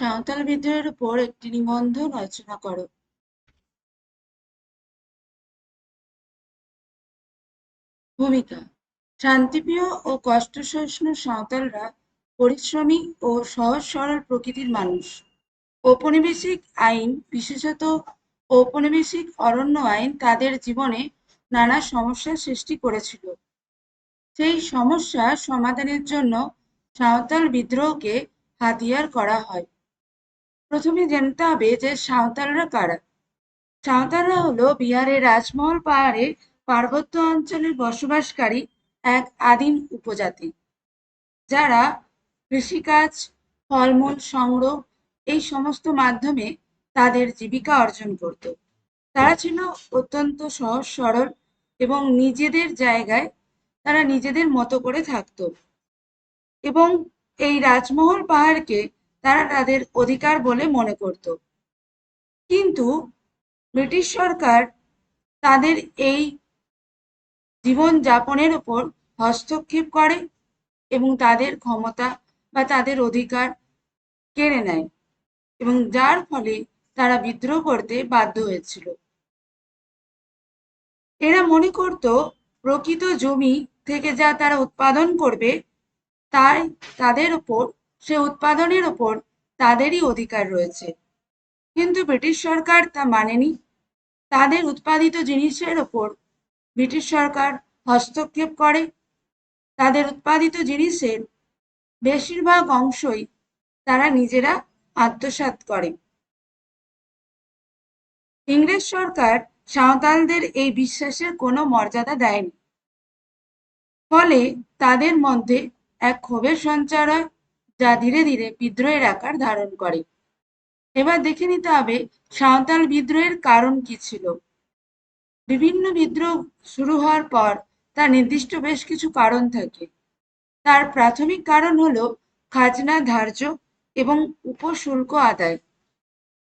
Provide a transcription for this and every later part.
সাঁওতাল বিদ্রোহের উপর একটি নিবন্ধ রচনা করো। ভূমিকা শান্তিপ্রিয় ও কষ্টসহিষ্ণু সাঁওতালরা পরিশ্রমী ও সহজ সরল প্রকৃতির মানুষ। ঔপনিবেশিক আইন, বিশেষত ঔপনিবেশিক অরণ্য আইন তাদের জীবনে নানা সমস্যার সৃষ্টি করেছিল। সেই সমস্যা সমাধানের জন্য সাঁওতাল বিদ্রোহকে হাতিয়ার করা হয়। প্রথমে জানতে হবে যে সাঁওতালরা কারা? সাঁওতালরা হলো বিহারের রাজমহল পাহাড়ে পার্বত্য অঞ্চলে বসবাসকারী এক আদিম উপজাতি। যারা কৃষিকাজ, ফলমূল সংগ্রহ, এই সমস্ত মাধ্যমে তাদের জীবিকা অর্জন করত। তারা ছিল অত্যন্ত সহজ, সরল এবং নিজেদের জায়গায় তারা নিজেদের মতো করে থাকতো। এবং এই রাজমহল পাহাড়কে তারা তাদের অধিকার বলে মনে করত। কিন্তু ব্রিটিশ সরকার তাদের এই জীবন যাপনের ওপর হস্তক্ষেপ করে এবং তাদের ক্ষমতা বা তাদের অধিকার কেড়ে নেয় এবং যার ফলে তারা বিদ্রোহ করতে বাধ্য হয়েছিল। এরা মনে করত, প্রকৃত জমি থেকে যা তারা উৎপাদন করবে, তাই তাদের ওপর সে উৎপাদনের ওপর তাদেরই অধিকার রয়েছে। কিন্তু ব্রিটিশ সরকার তা মানেনি। তাদের উৎপাদিত জিনিসের ওপর ব্রিটিশ সরকার হস্তক্ষেপ করে। তাদের উৎপাদিত জিনিসের বেশিরভাগ অংশই তারা নিজেরা আত্মসাৎ করে। ইংরেজ সরকার সাঁওতালদের এই বিশ্বাসের কোনো মর্যাদা দেয়নি। ফলে তাদের মধ্যে এক ক্ষোভের সঞ্চার হয়। যা ধীরে ধীরে বিদ্রোহের আকার ধারণ করে। এবার দেখে নিতে হবে সাঁওতাল বিদ্রোহের কারণ কি ছিল। বিভিন্ন বিদ্রোহ শুরু হওয়ার পর তার নির্দিষ্ট বেশ কিছু কারণ থাকে। তার প্রাথমিক কারণ হলো খাজনা ধার্য এবং উপশুল্ক আদায়।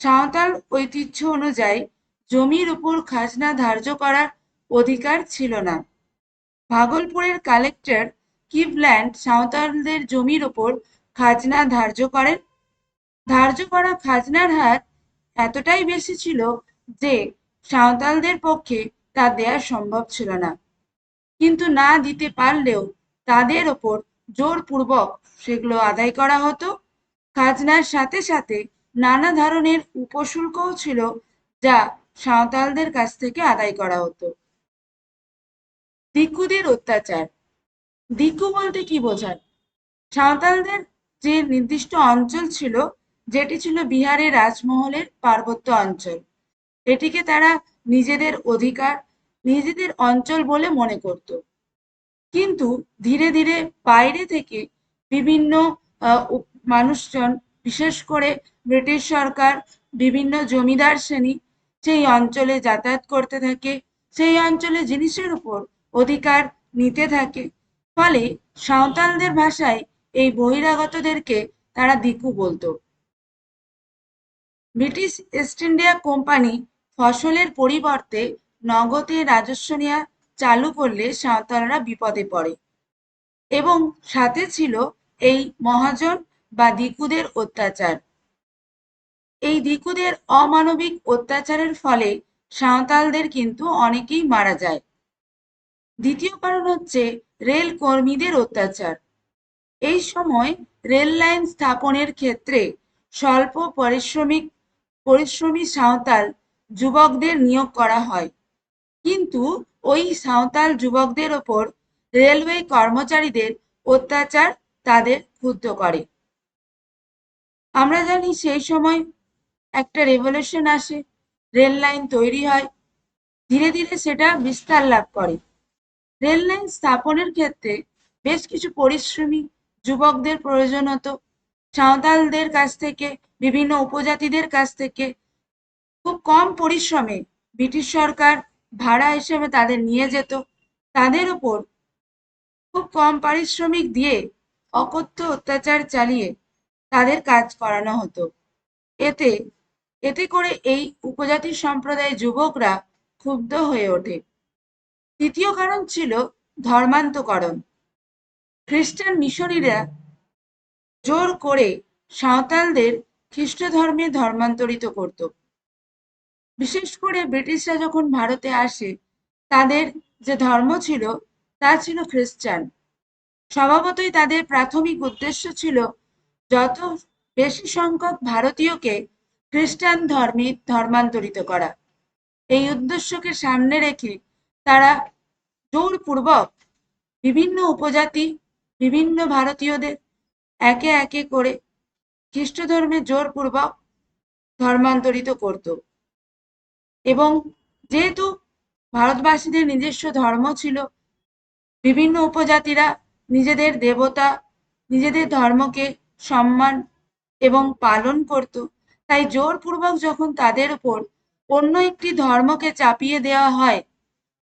সাঁওতাল ঐতিহ্য অনুযায়ী জমির উপর খাজনা ধার্য করার অধিকার ছিল না। ভাগলপুরের কালেক্টর কিভল্যান্ড সাঁওতালদের জমির ওপর খাজনা ধার্য করেন। ধার্য করা খাজনার হার এতটাই বেশি ছিল যে সাঁওতালদের পক্ষে তা দেয়া সম্ভব ছিল না। কিন্তু না দিতে পারলেও তাদের ওপর জোরপূর্বক সেগুলো আদায় করা হতো। খাজনার সাথে সাথে নানা ধরনের উপশুল্কও ছিল যা সাঁওতালদের কাছ থেকে আদায় করা হতো। দিকুদের অত্যাচার। দিকু বলতে কি বোঝায়? সাঁওতালদের যে নির্দিষ্ট অঞ্চল ছিল, যেটি ছিল বিহারের রাজমহলের পার্বত্য অঞ্চল। এটিকে তারা নিজেদের অধিকার, নিজেদের অঞ্চল বলে মনে করত। কিন্তু ধীরে ধীরে বাইরে থেকে বিভিন্ন মানুষজন, বিশেষ করে ব্রিটিশ সরকার, বিভিন্ন জমিদার শ্রেণি, সেই অঞ্চলে যাতায়াত করতে থাকে, সেই অঞ্চলে জিনিসের উপর অধিকার নিতে থাকে। ফলে সাঁওতালদের ভাষায় এই বহিরাগতদেরকে তারা দিকু বলতো। ব্রিটিশ ইস্ট ইন্ডিয়া কোম্পানি ফসলের পরিবর্তে নগদে রাজস্ব নেওয়া চালু করলে সাঁওতালরা বিপদে পড়ে এবং সাথে ছিল এই মহাজন বা দিকুদের অত্যাচার। এই দিকুদের অমানবিক অত্যাচারের ফলে সাঁওতালদের কিন্তু অনেকেই মারা যায়। দ্বিতীয় কারণ হচ্ছে রেল কর্মীদের অত্যাচার। এই সময় রেল লাইন স্থাপনের ক্ষেত্রে স্বল্প পারিশ্রমিক, পরিশ্রমী সাঁওতাল যুবকদের নিয়োগ করা হয়। কিন্তু ওই সাঁওতাল যুবকদের ওপর রেলওয়ে কর্মচারীদের অত্যাচার তাদের ক্ষুব্ধ করে। আমরা জানি সেই সময় একটা রেভলিউশন আসে, রেল লাইন তৈরি হয়, ধীরে ধীরে সেটা বিস্তার লাভ করে। রেল লাইন স্থাপনের ক্ষেত্রে বেশ কিছু পরিশ্রমী যুবকদের প্রয়োজন হতো সাঁওতালদের কাছ থেকে, বিভিন্ন উপজাতিদের কাছ থেকে খুব কম পরিশ্রমে ব্রিটিশ সরকার ভাড়া হিসেবে তাদের নিয়ে যেত। তাদের উপর খুব কম পারিশ্রমিক দিয়ে অকথ্য অত্যাচার চালিয়ে তাদের কাজ করানো হতো। এতে এতে করে এই উপজাতি সম্প্রদায়ের যুবকরা ক্ষুব্ধ হয়ে ওঠে। তৃতীয় কারণ ছিল ধর্মান্তকরণ। খ্রিস্টান মিশরীরা জোর করে সাঁওতালদের খ্রিস্ট ধর্মে ধর্মান্তরিত করত। বিশেষ করে ব্রিটিশরা যখন ভারতে আসে, তাদের যে ধর্ম ছিল, তা ছিল খ্রিস্টান। স্বভাবতই তাদের প্রাথমিক উদ্দেশ্য ছিল, যত বেশি সংখ্যক ভারতীয়কে খ্রিস্টান ধর্মে ধর্মান্তরিত করা। এই উদ্দেশ্যকে সামনে রেখে তারা জোরপূর্বক বিভিন্ন উপজাতি বিভিন্ন ভারতীয়দের একে একে করে খ্রিস্ট ধর্মে জোরপূর্বক ধর্মান্তরিত করত। এবং যেহেতু ভারতবাসীদের নিজস্ব ধর্ম ছিল, বিভিন্ন উপজাতিরা নিজেদের দেবতা, নিজেদের ধর্মকে সম্মান এবং পালন করত। তাই জোরপূর্বক যখন তাদের উপর অন্য একটি ধর্মকে চাপিয়ে দেওয়া হয়,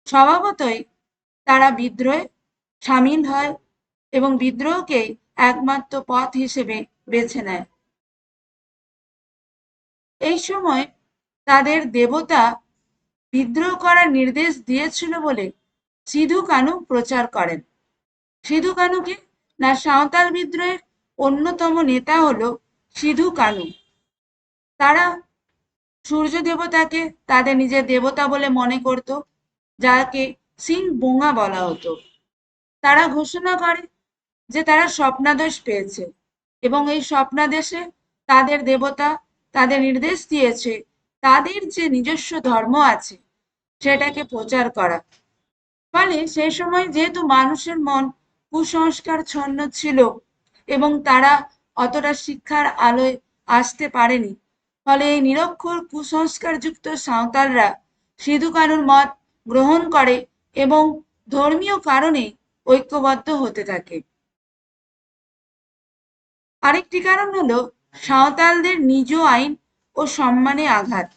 স্বভাবতই তারা বিদ্রোহে সামিল হয় এবং বিদ্রোহকেই একমাত্র পথ হিসেবে বেছে নেয়। এই সময় তাদের দেবতা বিদ্রোহ করার নির্দেশ দিয়েছিল বলে সিধু কানু প্রচার করেন। সিধু কানুকে না সাঁওতাল বিদ্রোহের অন্যতম নেতা হলো সিধু কানু তারা সূর্য দেবতাকে তাদের নিজের দেবতা বলে মনে করত, যাকে সিং বোঙা বলা হতো। তারা ঘোষণা করে যে তারা স্বপ্নাদেশ পেয়েছে এবং এই স্বপ্নাদেশে তাদের দেবতা তাদের নির্দেশ দিয়েছে, তাদের যে নিজস্ব ধর্ম আছে সেটাকে প্রচার করা। ফলে সেই সময় যেহেতু মানুষের মন কুসংস্কার ছন্ন ছিল এবং তারা অতটা শিক্ষার আলোয় আসতে পারেনি, ফলে এই নিরক্ষর কুসংস্কারযুক্ত সাঁওতালরা সিধু কানুর মত গ্রহণ করে এবং ধর্মীয় কারণে ঐক্যবদ্ধ হতে থাকে। আরেকটি কারণ হলো সাঁওতালদের নিজ আইন ও সম্মানে আঘাত।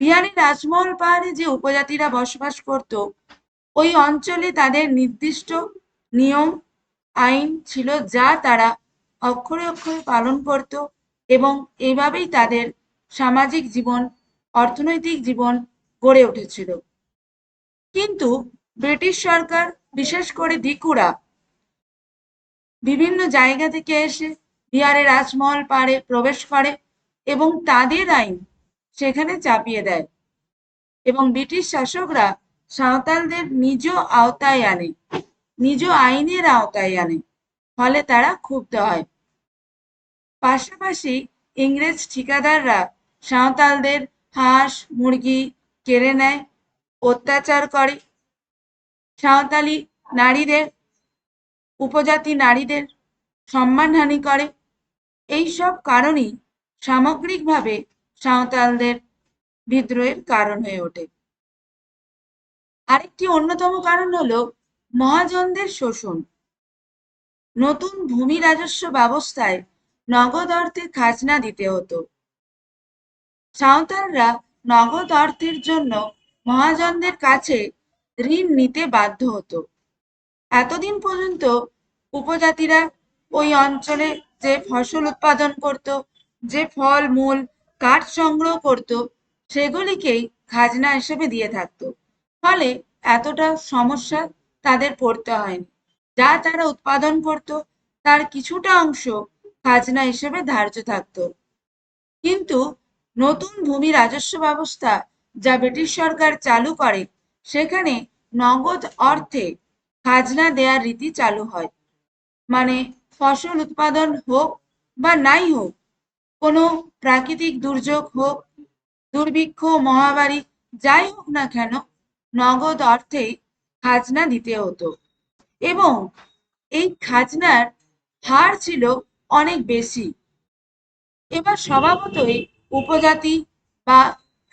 বিহারের রাজমহল পাহাড়ে যে উপজাতিরা বসবাস করত, ওই অঞ্চলে তাদের নির্দিষ্ট নিয়ম, আইন ছিল যা তারা অক্ষরে অক্ষরে পালন করত এবং এভাবেই তাদের সামাজিক জীবন, অর্থনৈতিক জীবন গড়ে উঠেছিল। কিন্তু ব্রিটিশ সরকার, বিশেষ করে দিকুরা বিভিন্ন জায়গা থেকে এসে বিহারের রাজমহল পাড়ে প্রবেশ করে এবং তাদের আইন সেখানে চাপিয়ে দেয়। এবং ব্রিটিশ শাসকরা সাঁওতালদের নিজ আওতায় আনে, নিজ আইনের আওতায় আনে, ফলে তারা ক্ষুব্ধ হয়। পাশাপাশি ইংরেজ ঠিকাদাররা সাঁওতালদের হাঁস, মুরগি কেড়ে নেয়, অত্যাচার করে। সাঁওতালি নারীদের উপজাতি নারীদের সম্মানহানি করে। এই সব কারণেই সামগ্রিকভাবে সাঁওতালদের বিদ্রোহের কারণ হয়ে ওঠে। আরেকটি অন্যতম কারণ হলো মহাজনদের শোষণ। নতুন ভূমি রাজস্ব ব্যবস্থায় নগদ অর্থে খাজনা দিতে হতো। সাঁওতালরা নগদ অর্থের জন্য মহাজনদের কাছে ঋণ নিতে বাধ্য হতো। এতদিন পর্যন্ত উপজাতিরা ওই অঞ্চলে যে ফসল উৎপাদন করত, যে ফল, মূল, কাঠ সংগ্রহ করত, সেগুলিকেই খাজনা হিসেবে দিয়ে থাকতো। ফলে এতটা সমস্যা তাদের পড়তে হয়নি। যা তারা উৎপাদন করত, তার কিছুটা অংশ খাজনা হিসেবে ধার্য থাকত। কিন্তু নতুন ভূমি রাজস্ব ব্যবস্থা যা ব্রিটিশ সরকার চালু করে, সেখানে নগদ অর্থে খাজনা দেয়ার রীতি চালু হয়। মানে ফসল উৎপাদন হোক বা নাই হোক, কোনো প্রাকৃতিক দুর্যোগ হোক, দুর্ভিক্ষ, মহামারী, যাই হোক না কেন, নগদ অর্থে খাজনা দিতে হতো। এবং এই খাজনার হার ছিল অনেক বেশি। এবার স্বভাবতই উপজাতি বা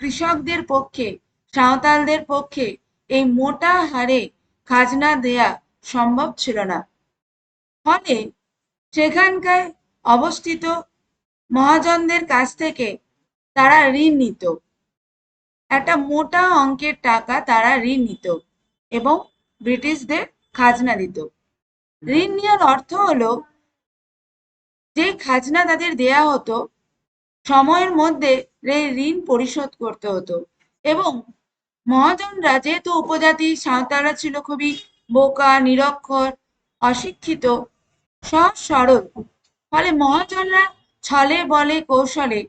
কৃষকদের পক্ষে, সাঁওতালদের পক্ষে এই মোটা হারে খাজনা দেয়া সম্ভব ছিল না। ফলে সেখানকার অবস্থিত মহাজনদের কাছ থেকে তারা ঋণ নিত। একটা মোটা অঙ্কের টাকা তারা ঋণ নিত এবং ব্রিটিশদের খাজনা দিত। ঋণ নেওয়ার অর্থ হলো, যে খাজনা তাদের দেয়া হতো, সময়ের মধ্যে ঋণ পরিশোধ করতে হতো এবং মহাজনরা যেহেতু উপজাতি সাঁওতালরা ছিল খুবই বোকা, নিরক্ষর, অশিক্ষিত, সহজ সরল। ফলে মহাজনরা ছলে, বলে, কৌশলে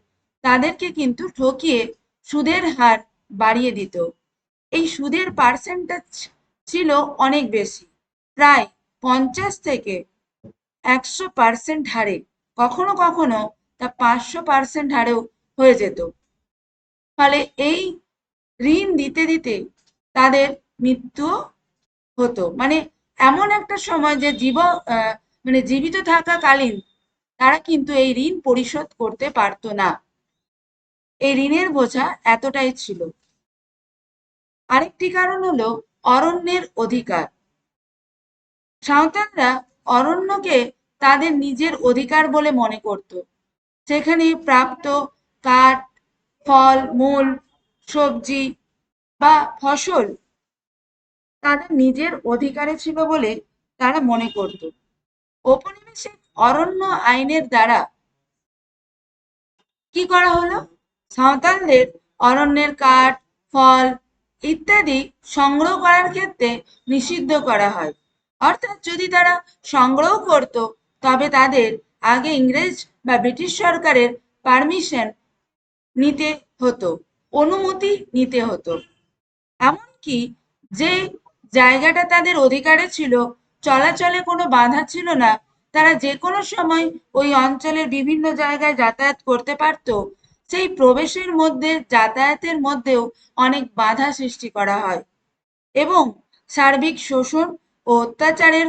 তাদেরকে কিন্তু ঠকিয়ে সুদের হার বাড়িয়ে দিত। এই সুদের পার্সেন্টেজ ছিল অনেক বেশি, প্রায় পঞ্চাশ থেকে একশো পার্সেন্ট হারে। কখনো কখনো তা পাঁচশো পার্সেন্ট হারেও হয়ে যেত। ফলে এই ঋণ দিতে দিতে তাদের মৃত্যু হতো। মানে এমন একটা সময় যে জীব মানে জীবিত থাকাকালীন তারা কিন্তু এই ঋণ পরিশোধ করতে পারতো না। এই ঋণের বোঝা এতটাই ছিল। আরেকটি কারণ হলো অরণ্যের অধিকার। সাঁওতালরা অরণ্যকে তাদের নিজের অধিকার বলে মনে করত। সেখানে প্রাপ্ত কাঠ, ফল, মূল সবজি বা ফসল তাদের নিজের অধিকারে ছিল বলে তারা মনে করত। ঔপনিবেশিক অরণ্য আইনের দ্বারা কি করা হলো? সাঁওতালদের অরণ্যের কাঠ, ফল ইত্যাদি সংগ্রহ করার ক্ষেত্রে নিষিদ্ধ করা হয়। অর্থাৎ যদি তারা সংগ্রহ করত, তবে তাদের আগে ইংরেজ বা ব্রিটিশ সরকারের পারমিশন নিতে হতো। অনুমতি নিতে হতো। এমনকি যে জায়গাটা তাদের অধিকারে ছিল, চলাচলে কোনো বাধা ছিল না, তারা যে কোনো সময় ওই অঞ্চলের বিভিন্ন জায়গায় যাতায়াত করতে পারত। সেই প্রবেশের মধ্যে, যাতায়াতের মধ্যেও অনেক বাধা সৃষ্টি করা হয় এবং সার্বিক শোষণ ও অত্যাচারের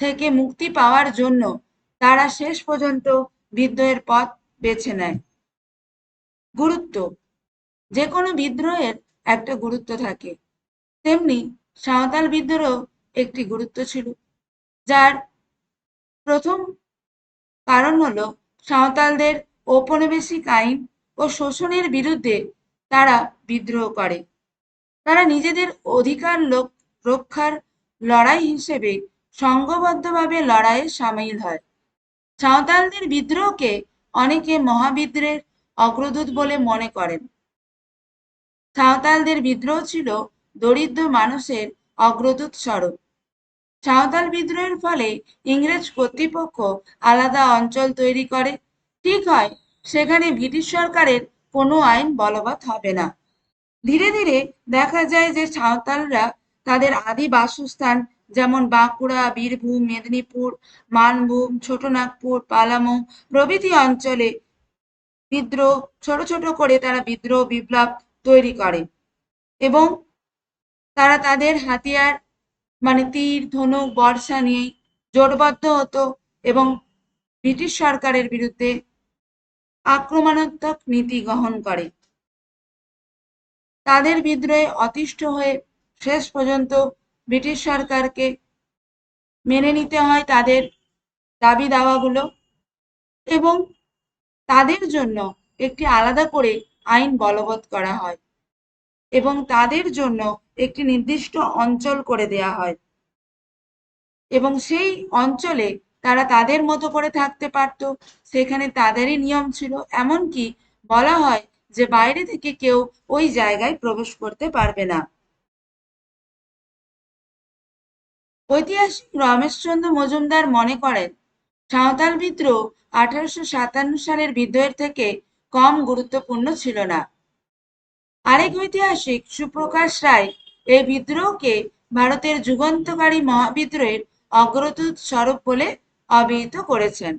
থেকে মুক্তি পাওয়ার জন্য তারা শেষ পর্যন্ত বিদ্রোহের পথ বেছে নেয়। গুরুত্ব যে কোনো বিদ্রোহের একটা গুরুত্ব থাকে। তেমনি সাঁওতাল বিদ্রোহ একটি গুরুত্ব ছিল, যার প্রথম কারণ হলো সাঁওতালদের ঔপনিবেশিক আইন ও শোষণের বিরুদ্ধে তারা বিদ্রোহ করে। তারা নিজেদের অধিকার লোক রক্ষার লড়াই হিসেবে সংঘবদ্ধভাবে লড়াইয়ে সামিল হয়। সাঁওতালদের বিদ্রোহকে অনেকে মহাবিদ্রোহের অগ্রদূত বলে মনে করেন। সাঁওতালদের বিদ্রোহ ছিল দরিদ্র মানুষের অগ্রদূত স্বরূপ সাঁওতাল বিদ্রোহের ফলে ইংরেজ কর্তৃপক্ষ আলাদা অঞ্চল তৈরি করে। ঠিক হয়, সেখানে ব্রিটিশ সরকারের কোনো আইন বলবৎ হবে না। ধীরে ধীরে দেখা যায় যে সাঁওতালরা তাদের আদি বাসস্থান যেমন বাঁকুড়া, বীরভূম, মেদিনীপুর, মানভূম, ছোটনাগপুর, পালামৌ প্রভৃতি অঞ্চলে বিদ্রোহ, ছোট ছোট করে তারা বিদ্রোহ, বিপ্লব তৈরি করে। এবং তারা তাদের হাতিয়ার মানে তীর, ধনুক, বর্ষা নিয়ে জোটবদ্ধ হতো এবং ব্রিটিশ সরকারের বিরুদ্ধে আক্রমণাত্মক নীতি গ্রহণ করে। তাদের বিদ্রোহে অতিষ্ঠ হয়ে শেষ পর্যন্ত ব্রিটিশ সরকারকে মেনে নিতে হয় তাদের দাবি দাওয়াগুলো এবং তাদের জন্য একটি আলাদা করে আইন বলবৎ করা হয় এবং তাদের জন্য একটি নির্দিষ্ট অঞ্চল করে দেয়া হয়। এবং সেই অঞ্চলে তারা তাদের মতো করে থাকতে পারত, সেখানে তাদেরই নিয়ম ছিল। এমনকি বলা হয় যে বাইরে থেকে কেউ ওই জায়গায় প্রবেশ করতে পারবে না। ঐতিহাসিক রমেশচন্দ্র মজুমদার মনে করেন, সাঁওতাল বিদ্রোহ আঠারোশো সাতান্ন সালের বিদ্রোহের থেকে কম গুরুত্বপূর্ণ ছিল না। আরেক ঐতিহাসিক সুপ্রকাশ রায় এই বিদ্রোহকে ভারতের যুগান্তকারী মহাবিদ্রোহের অগ্রদূত স্বরূপ বলে অভিহিত করেছেন।